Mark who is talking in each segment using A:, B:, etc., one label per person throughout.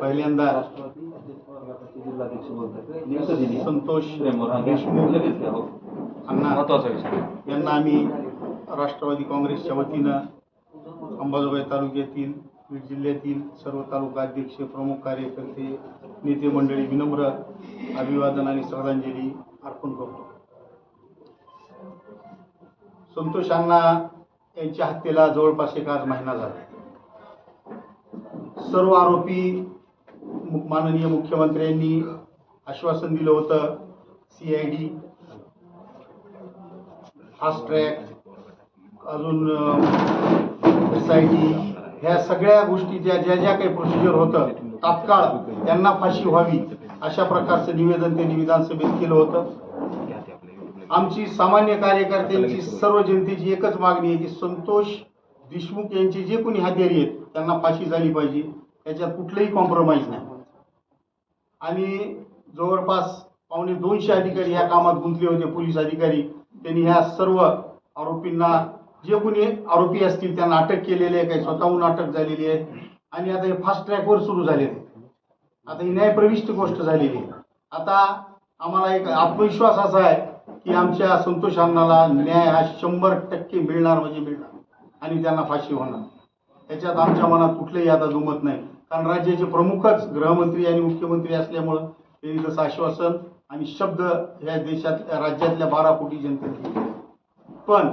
A: पहिल्यांदा आज पहिल्यांदा संतोष देशमुख अण्णा.
B: महत्त्वाचा विषय.
A: यांना आम्ही राष्ट्रवादी काँग्रेसच्या वतीनं अंबाजोगाई तालुक्यातील बीड जिल्ह्यातील सर्व तालुका अध्यक्ष प्रमुख कार्यकर्ते नेते मंडळी विनम्र अभिवादन आणि श्रद्धांजली अर्पण करतो. संतोष अण्णा यांच्या हत्येला जवळपास एक आज महिना झाला. सर्व आरोपी माननीय मुख्यमंत्र्यांनी आश्वासन दिलं होतं C I D fast track अजून एस आय टी ह्या सगळ्या गोष्टी ज्या ज्या ज्या काही प्रोसिजर होतं तात्काळ त्यांना फाशी व्हावी अशा प्रकारचं निवेदन त्यांनी विधानसभेत केलं होतं. आमची सामान्य कार्यकर्त्यांची सर्व जनतेची एकच मागणी आहे की संतोष देशमुख यांचे जे कोणी हत्यारी आहेत त्यांना फाशी झाली पाहिजे. त्याच्यात कुठलंही कॉम्प्रोमाइज नाही. आणि जवळपास पावणे दोनशे अधिकारी ह्या कामात गुंतले होते पोलीस अधिकारी. त्यांनी ह्या सर्व आरोपींना जे कोणी आरोपी असतील त्यांना अटक केलेली आहे काही स्वतःहून अटक झालेली आहे. आणि आता हे फास्ट ट्रॅकवर सुरू झालेले आता ही न्यायप्रविष्ट गोष्ट झालेली आहे. आता आम्हाला एक आत्मविश्वास असा आहे की आमच्या संतोष अण्णाला न्याय हा शंभर टक्के मिळणार म्हणजे मिळणार. आणि त्यांना फाशी होणार. त्याच्यात आमच्या मनात कुठलंही आता दुमत नाही. कारण राज्याचे प्रमुखच गृहमंत्री आणि मुख्यमंत्री असल्यामुळं त्यांनी तसं आश्वासन आणि शब्द ह्या देशात राज्यातल्या बारा कोटी जनतेला पण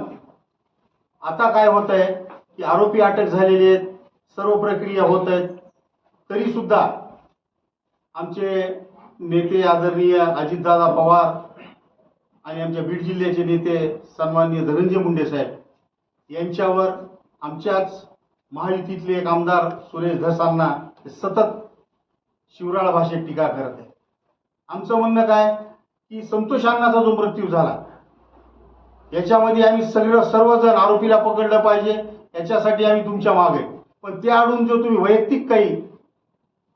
A: आता काय होत आहे की आरोपी अटक झालेले आहेत सर्व प्रक्रिया होत आहेत तरी सुद्धा आमचे नेते आदरणीय अजितदादा पवार आणि आमच्या बीड जिल्ह्याचे नेते सन्माननीय धनंजय मुंडे साहेब यांच्यावर आमच्याच महायुतीतले एक आमदार सुरेश धसांना हे सतत शिवराळ भाषेत टीका करत आहे आमचं म्हणणं काय? की संतोष अण्णाचा जो मृत्यू झाला याच्यामध्ये आम्ही सगळं सर्वजण आरोपीला पकडलं पाहिजे याच्यासाठी आम्ही तुमच्या मागे पण त्याआडून जो तुम्ही वैयक्तिक काही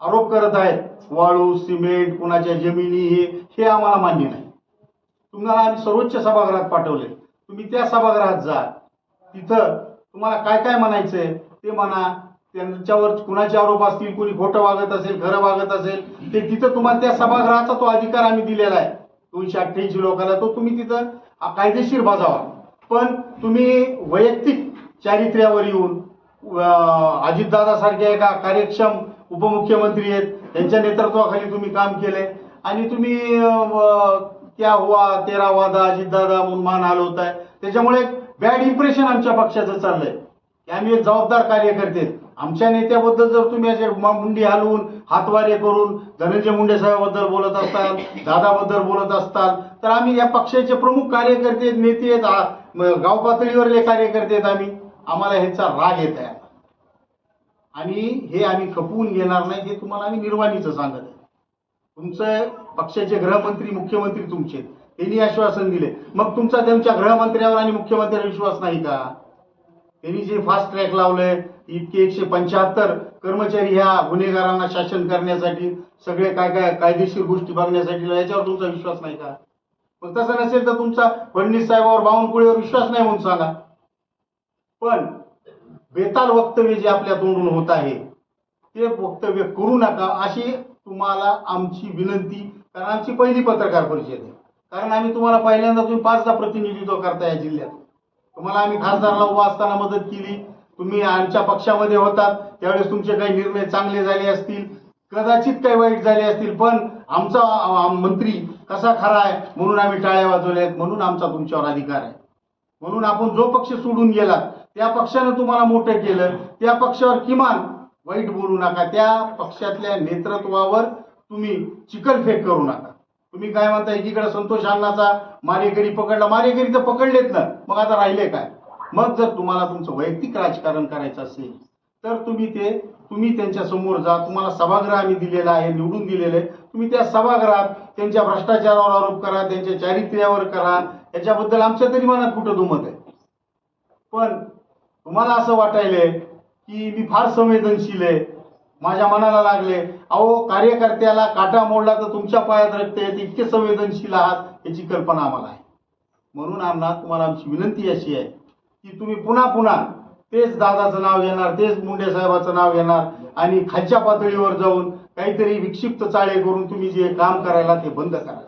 A: आरोप करत आहेत वाळू सिमेंट कुणाच्या जमिनी हे हे आम्हाला मान्य नाही. तुम्हाला आम्ही सर्वोच्च सभागृहात पाठवले तुम्ही त्या सभागृहात जा. तिथं तुम्हाला काय काय म्हणायचं आहे ते म्हणा त्यांच्यावर कुणाचे आरोप असतील कोणी खोटं वागत असेल खरं वागत असेल ते तिथं तुम्हाला त्या सभागृहाचा तो अधिकार आम्ही दिलेला आहे. दोनशे अठ्ठ्याऐंशी लोकांना तो तुम्ही तिथं कायदेशीर बजावा. पण तुम्ही वैयक्तिक चारित्र्यावर येऊन अजितदादा एका कार्यक्षम उपमुख्यमंत्री आहेत त्यांच्या नेतृत्वाखाली तुम्ही काम केलंय. आणि तुम्ही त्या हुआ तेरा वादा अजितदादा म्हणून मान हलवताय. त्याच्यामुळे बॅड इम्प्रेशन आमच्या पक्षाचं चाललंय. की आम्ही एक जबाबदार कार्यकर्ते आहेत. आमच्या नेत्याबद्दल जर तुम्ही असे मुंडी हलवून हातवारे करून धनंजय मुंडे साहेबाबद्दल बोलत असाल दादाबद्दल बोलत असताल तर आम्ही या पक्षाचे प्रमुख कार्यकर्ते आहेत नेते आहेत गाव पातळीवरले कार्यकर्ते आहेत आम्ही. आम्हाला ह्याचा राग येत आहे. आणि हे आम्ही खपवून घेणार नाही हे तुम्हाला आम्ही निर्वाणीचं सांगत आहे. तुमचं पक्षाचे गृहमंत्री मुख्यमंत्री तुमचे आहेत. त्यांनी आश्वासन दिले. मग तुमचा त्यांच्या गृहमंत्र्यावर आणि मुख्यमंत्र्यावर विश्वास नाही का? त्यांनी जे फास्ट ट्रॅक लावलंय इतके एकशे पंच्याहत्तर कर्मचारी ह्या गुन्हेगारांना शासन करण्यासाठी सगळे काय काय कायदेशीर गोष्टी बघण्यासाठी याच्यावर तुमचा विश्वास नाही का? मग तसं नसेल तर तुमचा फडणवीस साहेबावर बावनकुळेवर विश्वास नाही म्हणून सांगा. पण बेताल वक्तव्य जे आपल्या तोंडून होत आहे ते वक्तव्य करू नका अशी तुम्हाला आमची विनंती कारण आमची पहिली पत्रकार परिषद आहे. कारण आम्ही तुम्हाला पहिल्यांदा तुम्ही पाचदा प्रतिनिधित्व करता या जिल्ह्यात. तुम्हाला आम्ही खासदारला उभा असताना मदत केली. तुम्ही आमच्या पक्षामध्ये होतात त्यावेळेस तुमचे काही निर्णय चांगले झाले असतील. कदाचित काही वाईट झाले असतील पण आमचा मंत्री कसा खरा आहे म्हणून आम्ही टाळ्या वाजवल्या आहेत. म्हणून आमचा तुमच्यावर अधिकार आहे. म्हणून आपण जो पक्ष सोडून गेला त्या पक्षानं तुम्हाला मोठं केलं. त्या पक्षावर किमान वाईट बोलू नका. त्या पक्षातल्या नेतृत्वावर तुम्ही चिकलफेक करू नका. तुम्ही काय म्हणता एकीकडे संतोष अण्णाचा मारेकरी पकडला मारेकरी तर पकडलेत ना. मग आता राहिले काय? मग जर तुम्हाला तुमचं वैयक्तिक राजकारण करायचं असेल तर तुम्ही ते तुम्ही त्यांच्यासमोर जा. तुम्हाला सभागृह आम्ही दिलेला आहे निवडून दिलेलं आहे. तुम्ही त्या सभागृहात त्यांच्या भ्रष्टाचारावर आरोप करा त्यांच्या चारित्र्यावर करा. याच्याबद्दल आमच्या तरी मनात कुठं दुमत आहे? पण तुम्हाला असं वाटायलंय की मी फार संवेदनशील आहे. माझ्या मनाला लागले अहो कार्यकर्त्याला काटा मोडला तर तुमच्या पायात रक्त येत इतके संवेदनशील आहात याची कल्पना आम्हाला आहे. म्हणून आम्हाला तुम्हाला आमची विनंती अशी आहे की तुम्ही पुन्हा पुन्हा तेच दादाचं नाव घेणार तेच मुंडे साहेबाचं नाव घेणार आणि खालच्या पातळीवर जाऊन काहीतरी विक्षिप्त चाळे करून तुम्ही जे काम करायला ते बंद करा.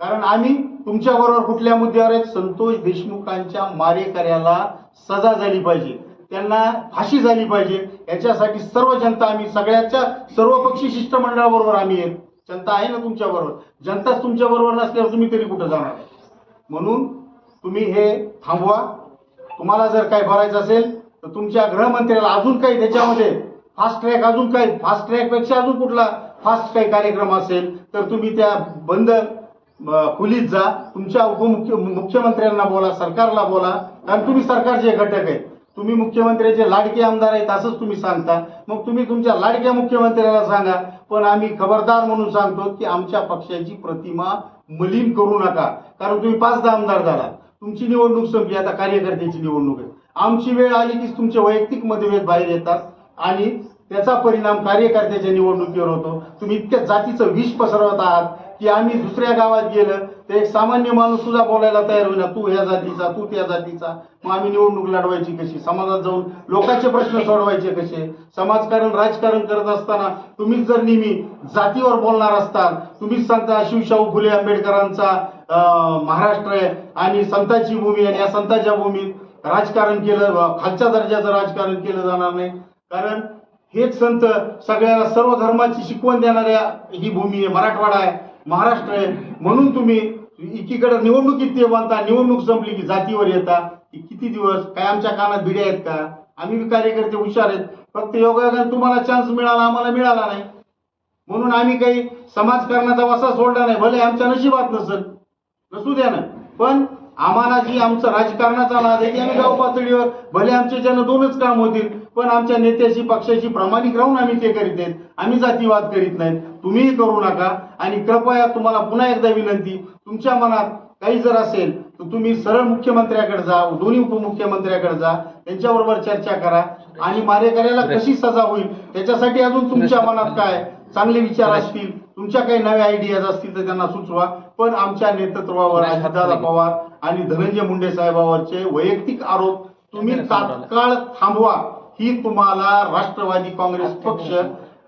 A: कारण आम्ही तुमच्याबरोबर कुठल्या मुद्द्यावर आहेत? संतोष देशमुखांच्या मारेकऱ्याला सजा झाली पाहिजे. त्यांना फाशी झाली पाहिजे. याच्यासाठी सर्व जनता आम्ही सगळ्याच्या सर्व पक्षी शिष्टमंडळाबरोबर आम्ही आहेत जनता आहे ना तुमच्या बरोबर? जनताच तुमच्या बरोबर नसल्यावर तुम्ही तरी कुठं जाणार म्हणून तुम्ही हे थांबवा. तुम्हाला जर काही भरायचं असेल तर तुमच्या गृहमंत्र्याला अजून काही त्याच्यामध्ये फास्ट ट्रॅक अजून काही फास्ट ट्रॅकपेक्षा अजून कुठला फास्ट काही कार्यक्रम असेल तर तुम्ही त्या बंद खुलीत खोलीत जा. तुमच्या उपमुख्य मुख्यमंत्र्यांना बोला सरकारला बोला. कारण तुम्ही सरकारचे घटक आहेत. तुम्ही मुख्यमंत्र्याचे लाडके आमदार आहेत असंच तुम्ही सांगता. मग तुम्ही तुमच्या लाडक्या मुख्यमंत्र्याला सांगा. पण आम्ही खबरदार म्हणून सांगतो की आमच्या पक्षाची प्रतिमा मलिन करू नका. कारण तुम्ही पाचदा आमदार झाला. तुमची निवडणूक संपली आता कार्यकर्त्याची निवडणूक आहे. आमची वेळ आली की तुमचे वैयक्तिक मतभेद बाहेर येतात. आणि त्याचा परिणाम कार्यकर्त्याच्या निवडणुकीवर होतो. तुम्ही इतक्या जातीचं विष पसरवत आहात की आम्ही दुसऱ्या गावात गेलं ते एक सामान्य माणूस सुद्धा बोलायला तयार होईना तू ह्या जातीचा तू त्या जातीचा. मग आम्ही निवडणूक लढवायची कशी? समाजात जाऊन लोकांचे प्रश्न सोडवायचे कसे? समाजकारण राजकारण करत असताना तुम्हीच जर नेहमी जातीवर बोलणार असताल तुम्हीच सांगता शिवशाहू फुले आंबेडकरांचा महाराष्ट्र आहे आणि संतांची भूमी आहे आणि या संतांच्या भूमीत राजकारण केलं खालच्या दर्जाचं राजकारण केलं जाणार नाही. कारण हेच संत सगळ्याला सर्व धर्माची शिकवण देणाऱ्या ही भूमी आहे. मराठवाडा आहे महाराष्ट्र आहे. म्हणून तुम्ही एकीकडे निवडणुकीत ते बांधता निवडणूक संपली की जातीवर येता. की किती दिवस काय आमच्या कानात भिड्या आहेत का? आम्ही कार्यकर्ते हुशार आहेत. फक्त योगायोगाने तुम्हाला चान्स मिळाला आम्हाला मिळाला नाही. म्हणून आम्ही काही समाजकारणाचा वसा सोडला नाही. भले आमच्या नशिबात नसल नसू द्या ना. पण आम्हाला जी आमचं राजकारणाचा नाद आहे की आम्ही गाव पातळीवर भले आमचे ज्यानं दोनच काम होतील पण आमच्या नेत्याची पक्षाची प्रामाणिक राहून आम्ही ते करीत आहेत. आम्ही जातीवाद करीत नाहीत. तुम्हीही करू नका. आणि कृपया तुम्हाला पुन्हा एकदा विनंती तुमच्या मनात काही जर असेल तर तुम्ही सरळ मुख्यमंत्र्याकडे जा दोन्ही उपमुख्यमंत्र्याकडे जा. त्यांच्याबरोबर चर्चा करा. आणि मारेकऱ्याला कशी सजा होईल त्याच्यासाठी अजून तुमच्या मनात काय चांगले विचार असतील तुमच्या काही नव्या आयडियाज असतील तर त्यांना सुचवा. पण आमच्या नेतृत्वावर अजितदादा पवार आणि धनंजय मुंडे साहेबावरचे वैयक्तिक आरोप तुम्ही तात्काळ थांबवा. ही तुम्हाला राष्ट्रवादी काँग्रेस पक्ष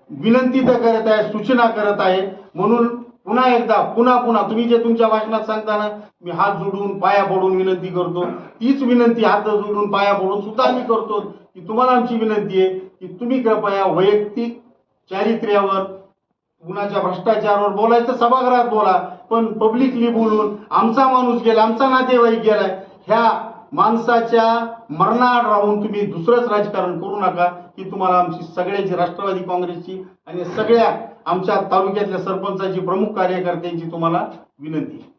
A: विनंती तर करत आहे सूचना करत आहे. म्हणून पुन्हा एकदा पुन्हा पुन्हा तुम्ही जे तुमच्या भाषणात सांगताना मी हात जोडून पाया पडून विनंती करतो. तीच विनंती हात जोडून पाया पडून सुद्धा आम्ही करतो. की तुम्हाला आमची विनंती आहे की तुम्ही कृपया वैयक्तिक चारित्र्यावर कुणाच्या भ्रष्टाचारावर बोलायचं सभागृहात बोला. पण पब्लिकली बोलून आमचा माणूस गेला आमचा नातेवाईक गेलाय. ह्या माणसाच्या मरणाआड राहून तुम्ही दुसरंच राजकारण करू नका. की तुम्हाला आमची सगळ्याची राष्ट्रवादी काँग्रेसची आणि सगळ्या आमच्या तालुक्यातल्या सरपंचाची प्रमुख कार्यकर्त्यांची तुम्हाला विनंती. आहे.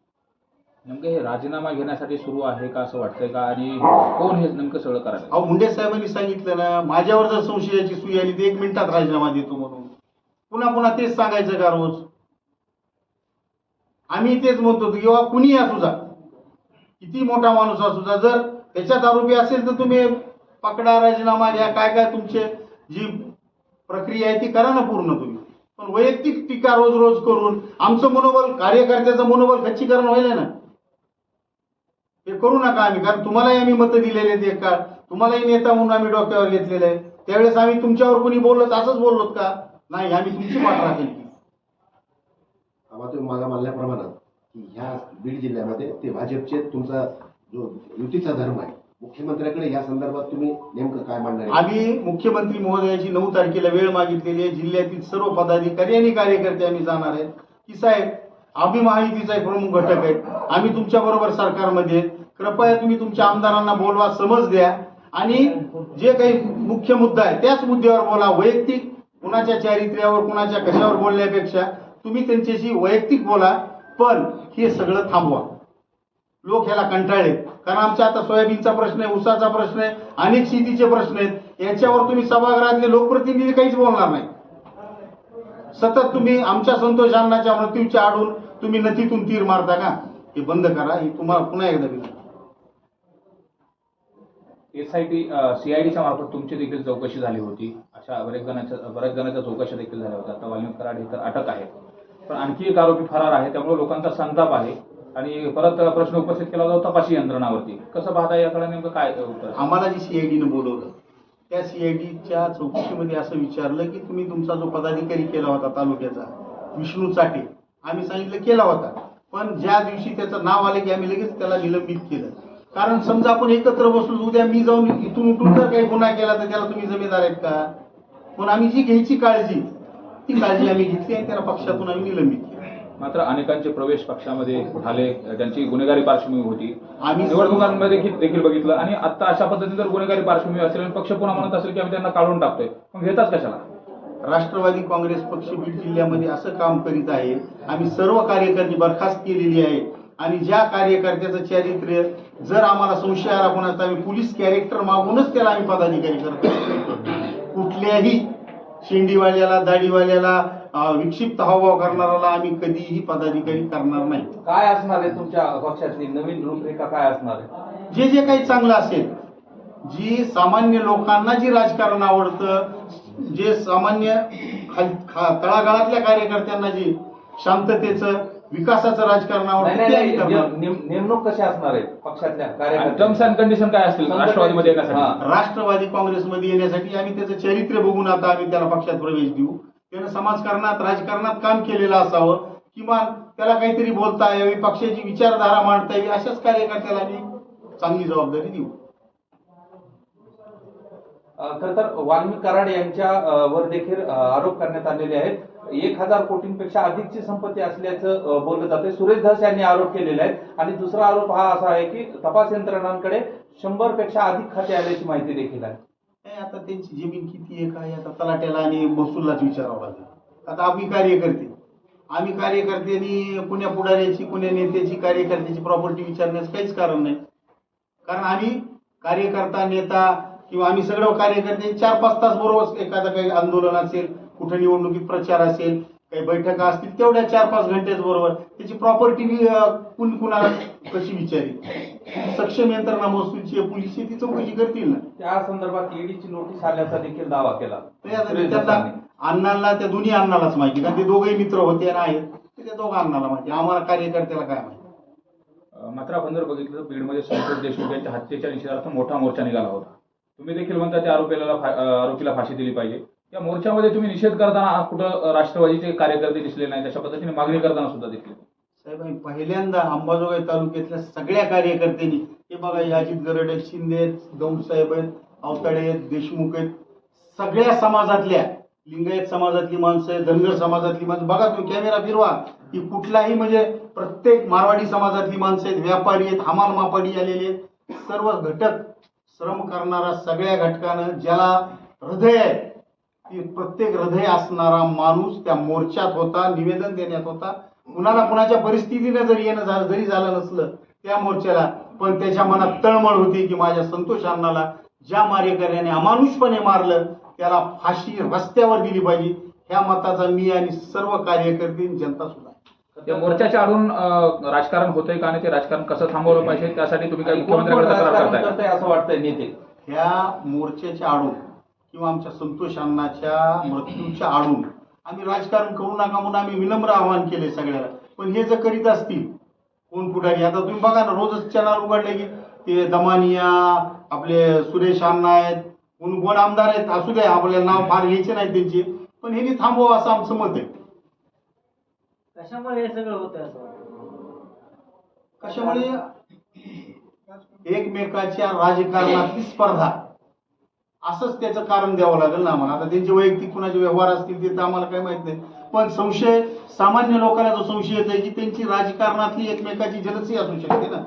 B: नेमकं हे राजीनामा घेण्यासाठी सुरू आहे का असं वाटतंय का? आणि कोण हे नेमकं सगळं करायला
A: अहो मुंडे साहेबांनी सांगितलं ना माझ्यावर जर संशयाची सुई आली तर एक मिनिटात राजीनामा देतो म्हणून. पुन्हा पुन्हा तेच सांगायचं का रोज? आम्ही तेच म्हणतो की किंवा कुणी असू जा. किती मोठा माणूस असू द्या जर त्याच्यात आरोपी असेल तर तुम्ही पकडा राजीनामा घ्या काय काय तुमचे जी प्रक्रिया आहे ती करा ना पूर्ण तुम्ही. पण वैयक्तिक टीका रोज रोज करून आमचं मनोबल कार्यकर्त्याचं मनोबल खच्चीकरण व्हायला ना. हे करू नका आम्ही कारण तुम्हालाही आम्ही मतं दिलेले आहेत एक काळ. तुम्हालाही नेता म्हणून आम्ही डोक्यावर घेतलेले आहे. त्यावेळेस आम्ही तुमच्यावर कोणी बोललो तर असंच बोललोत का? नाही आम्ही तुमची वाट राखेल
C: आम्हा तुम्ही मला म्हणल्याप्रमाणे की ह्या बीड जिल्ह्यामध्ये ते भाजपचे तुमचा जो युतीचा धर्म आहे मुख्यमंत्र्याकडे या संदर्भात तुम्ही नेमकं काय मांडणार
A: आम्ही मुख्यमंत्री महोदयाची नऊ तारखेला वेळ मागितलेली आहे. जिल्ह्यातील सर्व पदाधिकारी आणि कार्यकर्ते आम्ही जाणार आहेत. की साहेब आम्ही महायुतीचा एक प्रमुख घटक आहे आम्ही तुमच्या बरोबर सरकारमध्ये कृपया तुम्ही तुमच्या आमदारांना बोलवा समज द्या. आणि जे काही मुख्य मुद्दा आहे त्याच मुद्द्यावर बोला. वैयक्तिक कुणाच्या चारित्र्यावर कुणाच्या कशावर बोलण्यापेक्षा तुम्ही त्यांच्याशी वैयक्तिक बोला. पण हे सगळं थांबवा. लोक ह्याला कंटाळले. कारण आमच्या आता सोयाबीनचा प्रश्न आहे ऊसाचा प्रश्न आहे अनेक शेतीचे प्रश्न आहेत. याच्यावर तुम्ही सभागृहातले लोकप्रतिनिधी काहीच बोलणार नाही. सतत तुम्ही आमच्या संतोष अण्णाच्या मृत्यूच्या आडून तुम्ही नदीतून तीर मारता का? हे बंद करा. हे तुम्हाला पुन्हा एकदा विनंती.
B: एस आय टी सीआयडीच्या मार्फत तुमची देखील चौकशी झाली होती. अशा बरेच जणांच्या बऱ्याच जणांच्या चौकशा देखील झाल्या होत्या. आता वाल्मिक कराड हे तर अटक आहे. पण आणखी एक आरोपी फरार आहे त्यामुळे लोकांचा संताप आहे. आणि परत प्रश्न उपस्थित केला होता तपासी यंत्रणावरती. कसं पाहता याकडे नेमकं काय उत्तर?
A: आम्हाला जी सीआयडीनं बोलवलं त्या सीआयडीच्या चौकशीमध्ये असं विचारलं की तुम्ही तुमचा जो पदाधिकारी केला होता तालुक्याचा विष्णू चाटे आम्ही सांगितलं केला होता. पण ज्या दिवशी त्याचं नाव आलं की आम्ही लगेच त्याला निलंबित केलं. कारण समजा आपण एकत्र बसलो उद्या मी जाऊन इथून उठून जर काही गुन्हा केला तर त्याला तुम्ही जमेदार आहेत का? पण आम्ही जी घ्यायची काळजी ती काळजी आम्ही घेतली आणि त्याला पक्षातून आम्ही निलंबित केलं.
B: मात्र अनेकांचे प्रवेश पक्षामध्ये झाले त्यांची गुन्हेगारी पार्श्वभूमी होती.
A: आम्ही
B: निवडणुकांमध्ये देखील देखील बघितलं. आणि आता अशा पद्धतीने जर गुन्हेगारी पार्श्वभूमी असेल आणि पक्ष पुन्हा म्हणत असेल की आम्ही त्यांना काढून टाकतोय मग घेतात कशाला?
A: राष्ट्रवादी काँग्रेस पक्ष बीड जिल्ह्यामध्ये असं काम करीत आहे. आम्ही सर्व कार्यकर्ते बरखास्त केलेली आहे. आणि ज्या कार्यकर्त्याचं चारित्र्य जर आम्हाला संशय आला कोणाचा आम्ही पोलीस कॅरेक्टर मागूनच त्याला आम्ही पदाधिकारी करतो कुठल्याही शेंडीवाल्याला दाढीवाल्याला विक्षिप्त हावभाव करणाऱ्याला आम्ही कधीही पदाधिकारी करणार नाही.
D: काय असणार आहे तुमच्या पक्षातली? नवीन रूपरेखा काय असणार आहे?
A: जे जे काही चांगलं असेल जी सामान्य लोकांना जी राजकारण आवडतं जे सामान्य खा- तळागाळातल्या कार्यकर्त्यांना जी शांततेचं विकासाचं राजकारण
D: नाही
A: आवडतं
D: नाही
A: ते आम्ही
D: नाही
A: करणार.
D: नेम- नेम- नेमणूक कशा असणार आहे पक्षातल्या
B: टर्म्स अँड कंडिशन काय असतील राष्ट्रवादीमध्ये येण्यासाठी.
A: राष्ट्रवादी काँग्रेसमध्ये येण्यासाठी आम्ही त्याचं चरित्र बघून आता आम्ही त्याला पक्षात प्रवेश देऊ. त्यानं समाजकारणात राजकारणात काम केलेलं असावं. किमान त्याला काहीतरी बोलता यावी पक्षाची विचारधारा मांडता यावी अशाच कार्यकर्त्याला आम्ही चांगली जबाबदारी देऊ.
D: खर तर वाल्मिक कराड यांच्या अ, वर देखील अ, आरोप करण्यात आलेले आहेत. एक हजार कोटींपेक्षा अधिकची संपत्ती असल्याचं बोललं जाते सुरेश धस यांनी आरोप केलेला आहे. आणि दुसरा आरोप हा असा आहे की तपास यंत्रणांकडे शंभरपेक्षा अधिक खाते आल्याची माहिती देखील आहे.
A: नाही आता त्यांची जमीन किती आहे? काय आता तलाट्याला आणि महसूललाच विचारावं लागेल. आता आम्ही कार्यकर्ते आम्ही कार्यकर्त्यांनी कुण्या पुढाऱ्याची कुण्या नेत्याची कार्यकर्त्याची प्रॉपर्टी विचारण्यास काहीच कारण नाही. कारण आम्ही कार्यकर्ता नेता किंवा आम्ही सगळं कार्यकर्ते चार पाच तास बरोबर एखादं काही आंदोलन असेल कुठं निवडणुकीत प्रचार असेल काही बैठका असतील तेवढ्या चार पाच घंटेच बरोबर. त्याची प्रॉपर्टी कुण कुणाला कशी विचारी सक्षम यंत्रणा महसूलची आहे, पोलीसची ती चौकशी करतील ना?
D: त्या संदर्भात ईडीची नोटीस आल्याचा देखील दावा केला.
A: अण्णांना त्या दोन्ही अण्णालाच माहिती कारण ते दोघेही मित्र होते आणि आहेत. ते त्या दोघा अण्णाला माहिती. आम्हाला कार्यकर्त्याला काय माहिती?
B: मात्र आपण जर बघितलं तर बीडमध्ये संतोष देशमुख यांच्या हत्येच्या निषेधार्थ मोठा मोर्चा निघाला होता. तुम्ही देखील म्हणता त्या आरोपीला आरोपीला फाशी दिली पाहिजे. त्या मोर्चामध्ये तुम्ही निषेध करताना कुठं राष्ट्रवादीचे कार्यकर्ते दिसले नाहीत अशा पद्धतीने मागणी करताना सुद्धा दिसले
A: साहेब आम्ही पहिल्यांदा अंबाजोगाई तालुक्यातल्या सगळ्या कार्यकर्त्यांनी हे बघा याजित गरडे गरड आहेत शिंदे आहेत दौंडसाहेब आहेत अवताडे आहेत देशमुख आहेत सगळ्या समाजातल्या लिंगायत समाजातली माणसं आहेत धनगर समाजातली माणसं बघा तुम्ही कॅमेरा फिरवा की कुठलाही म्हणजे प्रत्येक मारवाडी समाजातली माणसं आहेत व्यापारी आहेत हमाल मापाडी आलेले आहेत सर्व घटक श्रम करणारा सगळ्या घटकानं ज्याला हृदय आहे की प्रत्येक हृदय असणारा माणूस त्या मोर्चात होता निवेदन देण्यात होता. कुणाला कुणाच्या परिस्थितीने जरी येणं झालं जरी झालं नसलं त्या मोर्चाला पण त्याच्या मनात तळमळ होती की माझ्या संतोष अण्णाला ज्या मारेकऱ्याने अमानुषपणे मारलं त्याला फाशी रस्त्यावर दिली पाहिजे. ह्या मताचा मी आणि सर्व कार्यकर्ते जनता सुद्धा.
B: त्या मोर्चाच्या आडून राजकारण होतंय का आणि ते राजकारण कसं थांबवलं पाहिजे? त्यासाठी तुम्ही काही मुख्यमंत्र्यांकडे तक्रार करतंय
D: असं वाटतंय नेते?
A: ह्या मोर्चाच्या आडून किंवा आमच्या संतोष अण्णाच्या मृत्यूच्या आडून. आम्ही राजकारण करू नका म्हणून आम्ही विनम्र आवाहन केले सगळ्याला. पण हे जर करीत असतील कोण पुढारी? आता तुम्ही बघा ना रोजच चॅनल उघडले की ते दमानिया आपले सुरेश अण्णा आहेत कोण कोण आमदार आहेत असू द्या आपल्याला नाव फार घ्यायचे नाही त्यांचे. पण ह्यांनी थांबवा असं आमचं मत आहे.
E: कशामुळे हे सगळं होतं?
A: कशामुळे? एकमेकाच्या राजकारणातली स्पर्धा. असंच त्याचं कारण द्यावं लागेल ना आम्हाला. आता त्यांचे वैयक्तिक कुणाचे व्यवहार असतील ते तर आम्हाला काही माहीत नाही. पण संशय सामान्य लोकांना जो संशय येतोय की त्यांची राजकारणातली एकमेकाची जलसी असू शकते ना.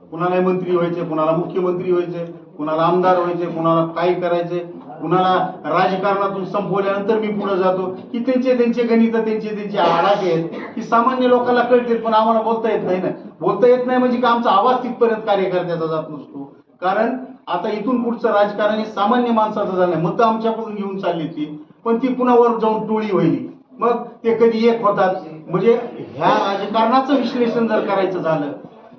A: कुणाला मंत्री व्हायचे कुणाला मुख्यमंत्री व्हायचे कुणाला आमदार व्हायचे कुणाला काय करायचे कुणाला राजकारणातून संपवल्यानंतर मी पुढे जातो. की त्यांचे त्यांचे गणित त्यांचे त्यांचे आडाखे आहेत की सामान्य लोकांना कळतील पण आम्हाला बोलता येत नाही ना. बोलता येत नाही म्हणजे का आमचा आवाज तिथपर्यंत कार्यकर्त्याचा जात नसतो. कारण आता इथून पुढचं राजकारण हे सामान्य माणसाचं झालंय. मतं आमच्याकडून घेऊन चालली ती. पण ती पुन्हा वर जाऊन टोळी होईल मग ते कधी एक होतात. म्हणजे ह्या राजकारणाचं विश्लेषण जर करायचं झालं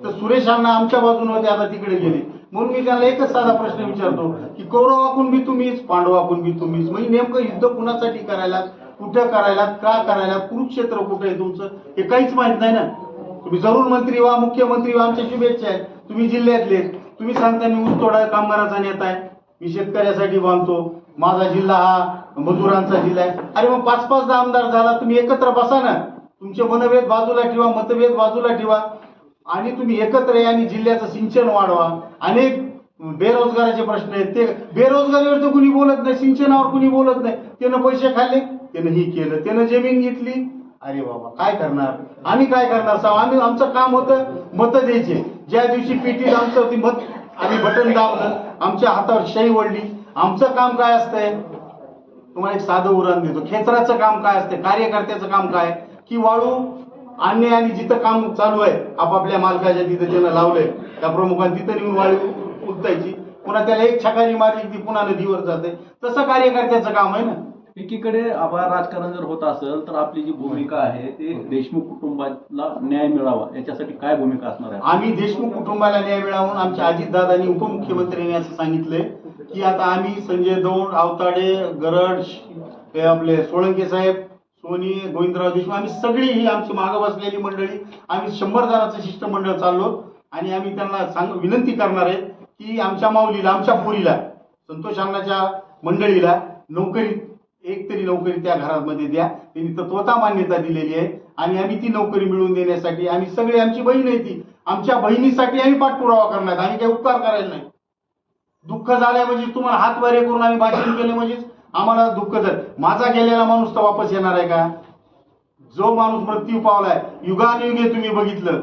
A: तर सुरेश अण्णा आमच्या बाजूने होते आता तिकडे गेले. म्हणून मी त्यांना एकच साधा प्रश्न विचारतो की कौरवाकून बी तुम्हीच पांडवाकून बी तुम्हीच. म्हणजे नेमकं युद्ध कुणासाठी करायला कुठं करायला का करायला कुरुक्षेत्र कुठं आहे तुमचं? हे काहीच माहीत नाही ना. तुम्ही जरूर मंत्री व्हा मुख्यमंत्री व्हा आमच्या शुभेच्छा आहेत. तुम्ही जिल्ह्यातले तुम्ही सांगता मी ऊसतोडा कामगाराचा नेता आहे मी शेतकऱ्यासाठी बांधतो. माझा जिल्हा हा मजुरांचा जिल्हा आहे. अरे मग पाच पाचदा आमदार झाला तुम्ही एकत्र बसा ना. तुमचे मनभेद बाजूला ठेवा मतभेद बाजूला ठेवा. आणि तुम्ही एकत्र या आणि जिल्ह्याचं सिंचन वाढवा. अनेक बेरोजगाराचे प्रश्न आहेत. ते बेरोजगारीवर तर कुणी बोलत नाही सिंचनावर कुणी बोलत नाही. त्यानं पैसे खाल्ले त्यानं ही केलं त्यानं जमीन घेतली. अरे बाबा काय करणार? आम्ही काय करणार साहेब? आम्ही आमचं काम होतं मतं द्यायचे. ज्या दिवशी पेटीत आमचं होती मत आम्ही बटन दाबलं आमच्या हातावर शाई ओढली आमचं काम काय असतंय? तुम्हाला एक साधं उरण देतो. खेचराचं काम काय असतंय? कार्यकर्त्याचं काम काय? की वाळू आणणे आणि जिथं काम चालू आहे आपापल्या मालकाच्या तिथं ज्यानं लावलंय त्या प्रमुखाने तिथं नेऊन वाळू उलटायची पुन्हा त्याला एक छकारी मारली की ती पुन्हा नदीवर जाते. तसं कार्यकर्त्याचं काम आहे ना?
F: एकीकडे आबा राजकारण जर होत असेल तर आपली जी भूमिका आहे ते देशमुख कुटुंबाला न्याय मिळावा. याच्यासाठी काय भूमिका असणार आहे?
A: आम्ही देशमुख कुटुंबाला न्याय मिळावा म्हणून आमच्या अजितदादांनी उपमुख्यमंत्र्यांनी असं सांगितलंय की आता आम्ही संजय दौंड आवताडे गरड हे आपले सोळंके साहेब सोनी गोविंदराव देशमुख आम्ही सगळी ही आमची मागं बसलेली मंडळी आम्ही शंभर जणांचं शिष्टमंडळ चाललो आणि आम्ही त्यांना सांग विनंती करणार आहे की आमच्या माऊलीला आमच्या पोरीला संतोष अण्णाच्या मंडळीला नोकरी एक तरी नोकरी त्या घरामध्ये द्या. त्यांनी तत्वता मान्यता दिलेली आहे. आणि आम्ही ती नोकरी मिळवून देण्यासाठी आम्ही सगळी आमची बहीण आहे ती. आमच्या बहिणीसाठी आम्ही पाठपुरावा करणार आम्ही काही उपकार करायला नाही. दुःख झालंय म्हणजे तुम्हाला हात वरे करून आम्ही भाषण केले म्हणजेच आम्हाला दुःख झालं. माझा गेलेला माणूस तर वापस येणार आहे का? जो माणूस मृत्यू पावलाय युगानुयुगे तुम्ही बघितलं.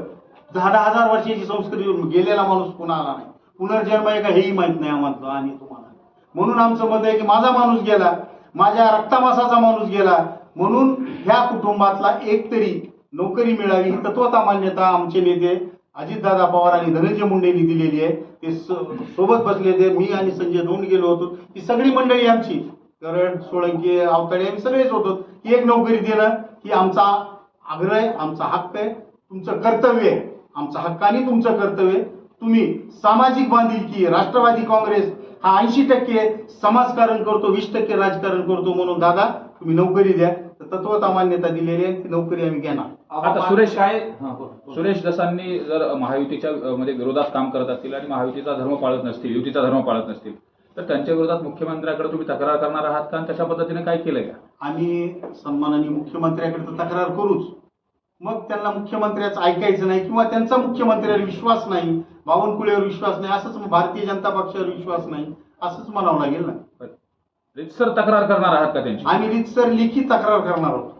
A: दहा दहा हजार वर्षाची संस्कृती गेलेला माणूस पुन्हा आला नाही. पुनर्जन्म आहे का हेही माहीत नाही आम्हाला आणि तुम्हाला. म्हणून आमचं मत आहे की माझा माणूस गेला. माझ्या रक्तामासाचा माणूस गेला. म्हणून ह्या कुटुंबातला एक तरी नोकरी मिळावी ही तत्वता मान्यता आमचे नेते अजितदादा पवार आणि धनंजय मुंडेंनी दिलेली आहे. ते स- सोबत बसले ते मी आणि संजय दोन गेलो होतो. ही सगळी मंडळी आमची करड सोळंकी अवताडे आम्ही सगळेच होतो. की एक नोकरी देणं ही आमचा आग्रह आहे आमचा हक्क आहे तुमचं कर्तव्य आहे. आमचा हक्क आणि तुमचं कर्तव्य तुम्ही सामाजिक बांधिलकी राष्ट्रवादी काँग्रेस हा ऐंशी टक्के समाजकारण करतो वीस टक्के राजकारण करतो म्हणून दादा तुम्ही नोकरी द्या. तर तत्वता मान्यता दिलेली आहे ती नोकरी आम्ही घेणार.
B: आता सुरेश-
D: काय.
B: सुरेश दसांनी जर महायुतीच्या मध्ये विरोधात काम करत असतील आणि महायुतीचा धर्म पाळत नसतील युतीचा धर्म पाळत नसतील तर त्यांच्या विरोधात मुख्यमंत्र्याकडे तुम्ही तक्रार करणार आहात का? तशा पद्धतीने काय केलंय का?
A: आम्ही सन्मानाने मुख्यमंत्र्याकडे तर तक्रार करूच. मग त्यांना मुख्यमंत्र्याचं ऐकायचं नाही किंवा त्यांचा मुख्यमंत्र्यावर विश्वास नाही बावनकुळेवर विश्वास नाही असंच भारतीय जनता पक्षावर विश्वास नाही असंच म्हणावं लागेल ना.
B: रितसर तक्रार करणार आहात का त्यांची?
A: आम्ही रितसर लिखित तक्रार करणार आहोत.